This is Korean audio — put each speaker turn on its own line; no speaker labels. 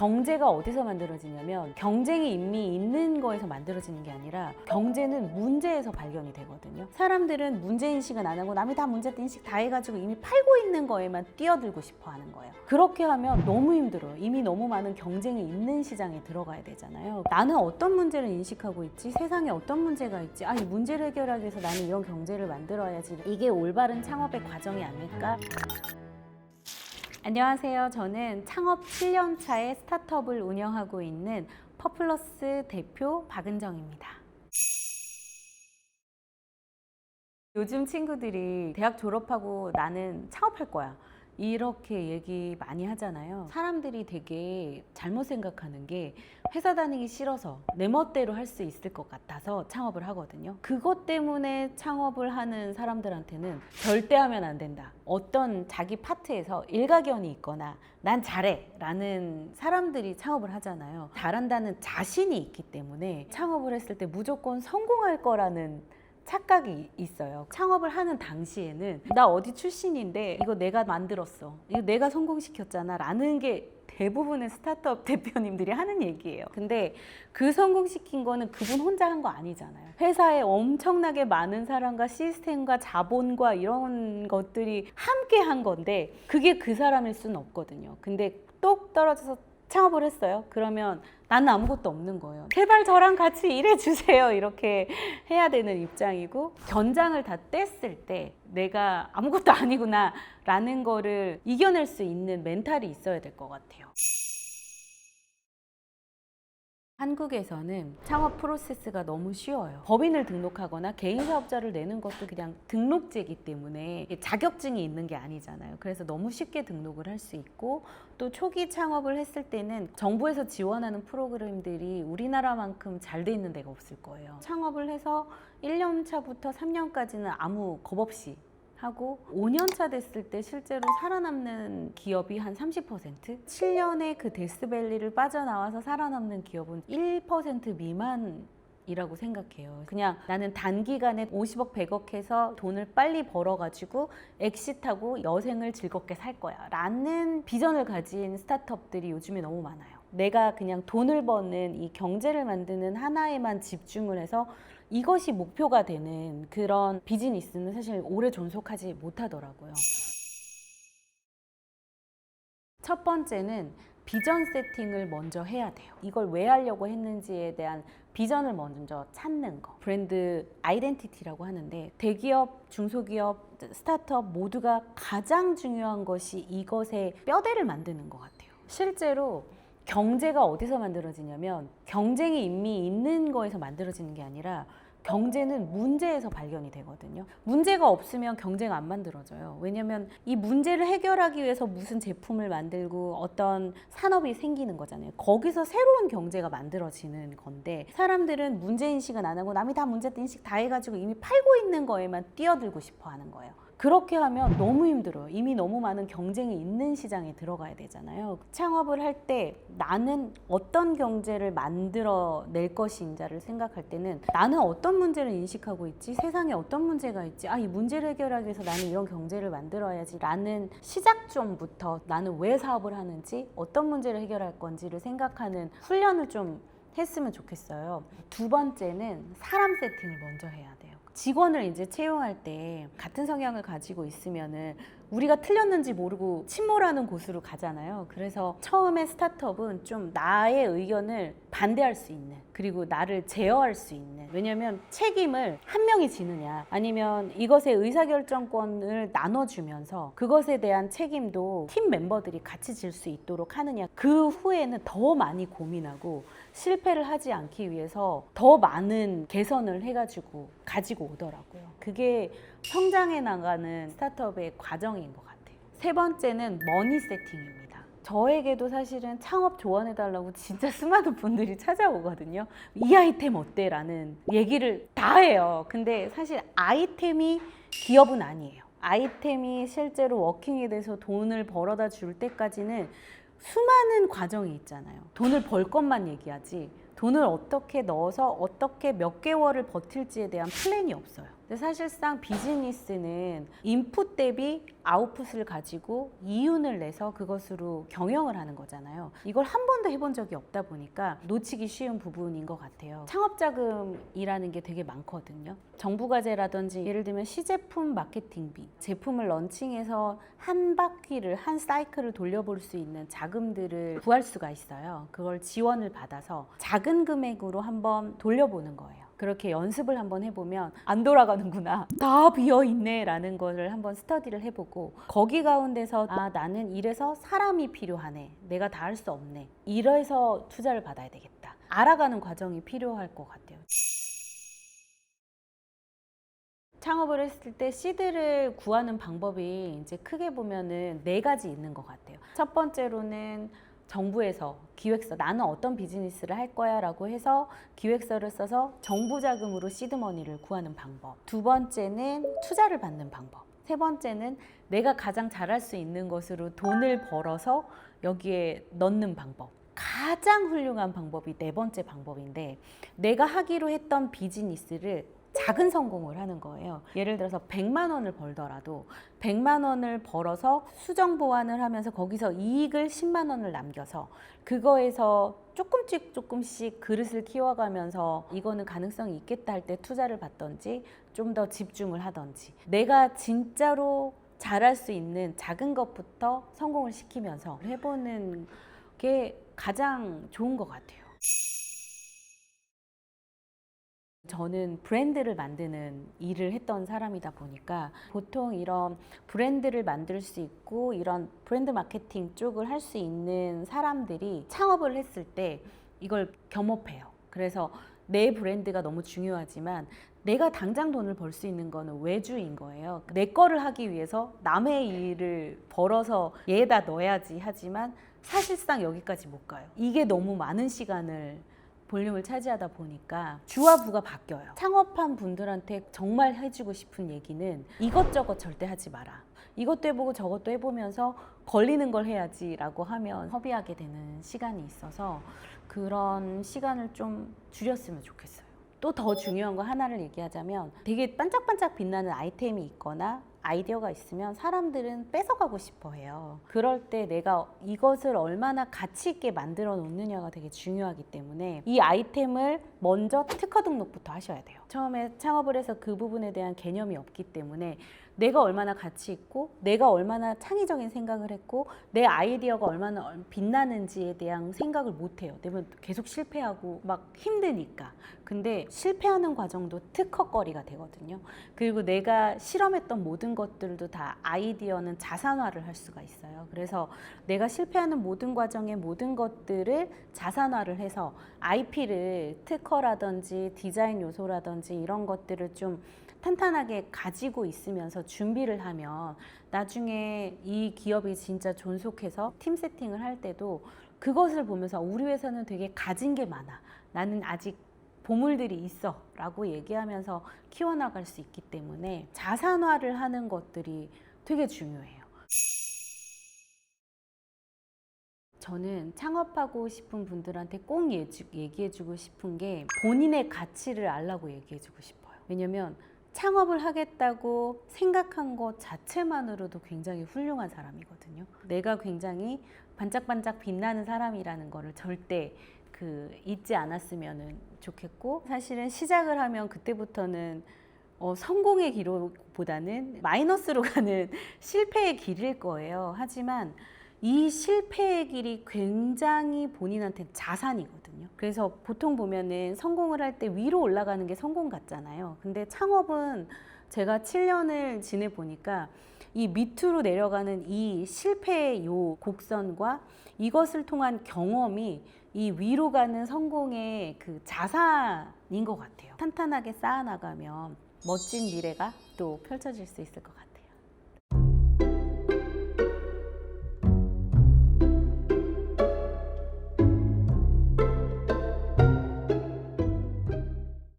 경제가 어디서 만들어지냐면 경쟁이 이미 있는 거에서 만들어지는 게 아니라 경제는 문제에서 발견이 되거든요. 사람들은 문제 인식은 안 하고 남이 다 문제 인식 다 해가지고 이미 팔고 있는 거에만 뛰어들고 싶어 하는 거예요. 그렇게 하면 너무 힘들어요. 이미 너무 많은 경쟁이 있는 시장에 들어가야 되잖아요. 나는 어떤 문제를 인식하고 있지? 세상에 어떤 문제가 있지? 아, 이 문제를 해결하기 위해서 나는 이런 경제를 만들어야지. 이게 올바른 창업의 과정이 아닐까? 안녕하세요. 저는 창업 7년 차의 스타트업을 운영하고 있는 퍼플러스 대표 박은정입니다. 요즘 친구들이 대학 졸업하고 나는 창업할 거야. 이렇게 얘기 많이 하잖아요. 사람들이 되게 잘못 생각하는 게 회사 다니기 싫어서 내 멋대로 할 수 있을 것 같아서 창업을 하거든요. 그것 때문에 창업을 하는 사람들한테는 절대 하면 안 된다. 어떤 자기 파트에서 일가견이 있거나 난 잘해 라는 사람들이 창업을 하잖아요. 잘한다는 자신이 있기 때문에 창업을 했을 때 무조건 성공할 거라는 착각이 있어요. 창업을 하는 당시에는 나 어디 출신인데 이거 내가 만들었어. 이거 내가 성공시켰잖아. 라는 게 대부분의 스타트업 대표님들이 하는 얘기예요. 근데 그 성공시킨 거는 그분 혼자 한 거 아니잖아요. 회사에 엄청나게 많은 사람과 시스템과 자본과 이런 것들이 함께 한 건데 그게 그 사람일 수는 없거든요. 근데 똑 떨어져서 창업을 했어요. 그러면 나는 아무것도 없는 거예요. 제발 저랑 같이 일해주세요. 이렇게 해야 되는 입장이고, 견장을 다 뗐을 때 내가 아무것도 아니구나 라는 거를 이겨낼 수 있는 멘탈이 있어야 될 것 같아요. 한국에서는 창업 프로세스가 너무 쉬워요. 법인을 등록하거나 개인 사업자를 내는 것도 그냥 등록제이기 때문에 자격증이 있는 게 아니잖아요. 그래서 너무 쉽게 등록을 할 수 있고 또 초기 창업을 했을 때는 정부에서 지원하는 프로그램들이 우리나라만큼 잘 돼 있는 데가 없을 거예요. 창업을 해서 1년 차부터 3년까지는 아무 겁 없이 하고 5년 차 됐을 때 실제로 살아남는 기업이 한 30%, 7년의 그 데스밸리를 빠져나와서 살아남는 기업은 1% 미만 이라고 생각해요. 그냥 나는 단기간에 50억, 100억 해서 돈을 빨리 벌어가지고 엑시트하고 여생을 즐겁게 살 거야. 라는 비전을 가진 스타트업들이 요즘에 너무 많아요. 내가 그냥 돈을 버는 이 경제를 만드는 하나에만 집중을 해서 이것이 목표가 되는 그런 비즈니스는 사실 오래 존속하지 못하더라고요. 첫 번째는 비전 세팅을 먼저 해야 돼요. 이걸 왜 하려고 했는지에 대한 비전을 먼저 찾는 거. 브랜드 아이덴티티라고 하는데 대기업, 중소기업, 스타트업 모두가 가장 중요한 것이 이것의 뼈대를 만드는 것 같아요. 실제로 경제가 어디서 만들어지냐면 경쟁이 이미 있는 거에서 만들어지는 게 아니라 경제는 문제에서 발견이 되거든요. 문제가 없으면 경제가 안 만들어져요. 왜냐면 이 문제를 해결하기 위해서 무슨 제품을 만들고 어떤 산업이 생기는 거잖아요. 거기서 새로운 경제가 만들어지는 건데 사람들은 문제 인식은 안 하고 남이 다 문제 인식 다 해가지고 이미 팔고 있는 거에만 뛰어들고 싶어 하는 거예요. 그렇게 하면 너무 힘들어요. 이미 너무 많은 경쟁이 있는 시장에 들어가야 되잖아요. 창업을 할 때 나는 어떤 경제를 만들어 낼 것인가를 생각할 때는 나는 어떤 문제를 인식하고 있지? 세상에 어떤 문제가 있지? 아, 이 문제를 해결하기 위해서 나는 이런 경제를 만들어야지. 라는 시작점부터 나는 왜 사업을 하는지, 어떤 문제를 해결할 건지를 생각하는 훈련을 좀 했으면 좋겠어요. 두 번째는 사람 세팅을 먼저 해야 돼요. 직원을 이제 채용할 때 같은 성향을 가지고 있으면은 우리가 틀렸는지 모르고 침몰하는 곳으로 가잖아요. 그래서 처음에 스타트업은 좀 나의 의견을 반대할 수 있는 그리고 나를 제어할 수 있는 왜냐면 책임을 한 명이 지느냐 아니면 이것의 의사결정권을 나눠주면서 그것에 대한 책임도 팀 멤버들이 같이 질 수 있도록 하느냐 그 후에는 더 많이 고민하고 실패를 하지 않기 위해서 더 많은 개선을 해가지고 가지고 오더라고요. 그게 성장해 나가는 스타트업의 과정인 것 같아요. 세 번째는 머니 세팅입니다. 저에게도 사실은 창업 조언해달라고 진짜 수많은 분들이 찾아오거든요. 이 아이템 어때? 라는 얘기를 다 해요. 근데 사실 아이템이 기업은 아니에요. 아이템이 실제로 워킹이 돼서 돈을 벌어다 줄 때까지는 수많은 과정이 있잖아요. 돈을 벌 것만 얘기하지 돈을 어떻게 넣어서 어떻게 몇 개월을 버틸지에 대한 플랜이 없어요. 근데 사실상 비즈니스는 인풋 대비 아웃풋을 가지고 이윤을 내서 그것으로 경영을 하는 거잖아요. 이걸 한 번도 해본 적이 없다 보니까 놓치기 쉬운 부분인 것 같아요. 창업 자금이라는 게 되게 많거든요. 정부 과제라든지 예를 들면 시제품 마케팅비, 제품을 런칭해서 한 바퀴를, 한 사이클을 돌려볼 수 있는 자금들을 구할 수가 있어요. 그걸 지원을 받아서 작은 금액으로 한번 돌려보는 거예요. 그렇게 연습을 한번 해보면 안 돌아가는구나. 다 비어 있네 라는 거를 한번 스터디를 해보고 거기 가운데서 아 나는 이래서 사람이 필요하네. 내가 다 할 수 없네. 이래서 투자를 받아야 되겠다. 알아가는 과정이 필요할 것 같아요. 창업을 했을 때 씨드를 구하는 방법이 이제 크게 보면은 네 가지 있는 것 같아요. 첫 번째로는 정부에서 기획서 나는 어떤 비즈니스를 할 거야라고 해서 기획서를 써서 정부 자금으로 시드머니를 구하는 방법. 두 번째는 투자를 받는 방법. 세 번째는 내가 가장 잘할 수 있는 것으로 돈을 벌어서 여기에 넣는 방법. 가장 훌륭한 방법이 네 번째 방법인데 내가 하기로 했던 비즈니스를 작은 성공을 하는 거예요. 예를 들어서 100만 원을 벌더라도 100만 원을 벌어서 수정 보완을 하면서 거기서 이익을 10만 원을 남겨서 그거에서 조금씩 조금씩 그릇을 키워가면서 이거는 가능성이 있겠다 할 때 투자를 받던지 좀 더 집중을 하던지 내가 진짜로 잘할 수 있는 작은 것부터 성공을 시키면서 해보는 게 가장 좋은 것 같아요. 저는 브랜드를 만드는 일을 했던 사람이다 보니까 보통 이런 브랜드를 만들 수 있고 이런 브랜드 마케팅 쪽을 할 수 있는 사람들이 창업을 했을 때 이걸 겸업해요. 그래서 내 브랜드가 너무 중요하지만 내가 당장 돈을 벌 수 있는 거는 외주인 거예요. 내 거를 하기 위해서 남의 일을 벌어서 얘에다 넣어야지 하지만 사실상 여기까지 못 가요. 이게 너무 많은 시간을 볼륨을 차지하다 보니까 주와 부가 바뀌어요. 창업한 분들한테 정말 해주고 싶은 얘기는 이것저것 절대 하지 마라. 이것도 해보고 저것도 해보면서 걸리는 걸 해야지라고 하면 허비하게 되는 시간이 있어서 그런 시간을 좀 줄였으면 좋겠어요. 또 더 중요한 거 하나를 얘기하자면 되게 반짝반짝 빛나는 아이템이 있거나 아이디어가 있으면 사람들은 뺏어가고 싶어 해요. 그럴 때 내가 이것을 얼마나 가치 있게 만들어 놓느냐가 되게 중요하기 때문에 이 아이템을 먼저 특허 등록부터 하셔야 돼요. 처음에 창업을 해서 그 부분에 대한 개념이 없기 때문에 내가 얼마나 가치 있고 내가 얼마나 창의적인 생각을 했고 내 아이디어가 얼마나 빛나는지에 대한 생각을 못 해요. 왜냐면 계속 실패하고 막 힘드니까. 근데 실패하는 과정도 특허거리가 되거든요. 그리고 내가 실험했던 모든 것들도 다 아이디어는 자산화를 할 수가 있어요. 그래서 내가 실패하는 모든 과정의 모든 것들을 자산화를 해서 IP를 특허라든지 디자인 요소라든지 이런 것들을 좀 탄탄하게 가지고 있으면서 준비를 하면 나중에 이 기업이 진짜 존속해서 팀 세팅을 할 때도 그것을 보면서 우리 회사는 되게 가진 게 많아. 나는 아직 보물들이 있어. 라고 얘기하면서 키워나갈 수 있기 때문에 자산화를 하는 것들이 되게 중요해요. 저는 창업하고 싶은 분들한테 꼭 얘기해주고 싶은 게 본인의 가치를 알라고 얘기해주고 싶어요. 왜냐면 창업을 하겠다고 생각한 것 자체만으로도 굉장히 훌륭한 사람이거든요. 내가 굉장히 반짝반짝 빛나는 사람이라는 거를 절대 그 잊지 않았으면 좋겠고 사실은 시작을 하면 그때부터는 어, 성공의 기록보다는 마이너스로 가는 실패의 길일 거예요. 하지만 이 실패의 길이 굉장히 본인한테 자산이거든요. 그래서 보통 보면은 성공을 할 때 위로 올라가는 게 성공 같잖아요. 근데 창업은 제가 7년을 지내보니까 이 밑으로 내려가는 이 실패의 요 곡선과 이것을 통한 경험이 이 위로 가는 성공의 그 자산인 것 같아요. 탄탄하게 쌓아나가면 멋진 미래가 또 펼쳐질 수 있을 것 같아요.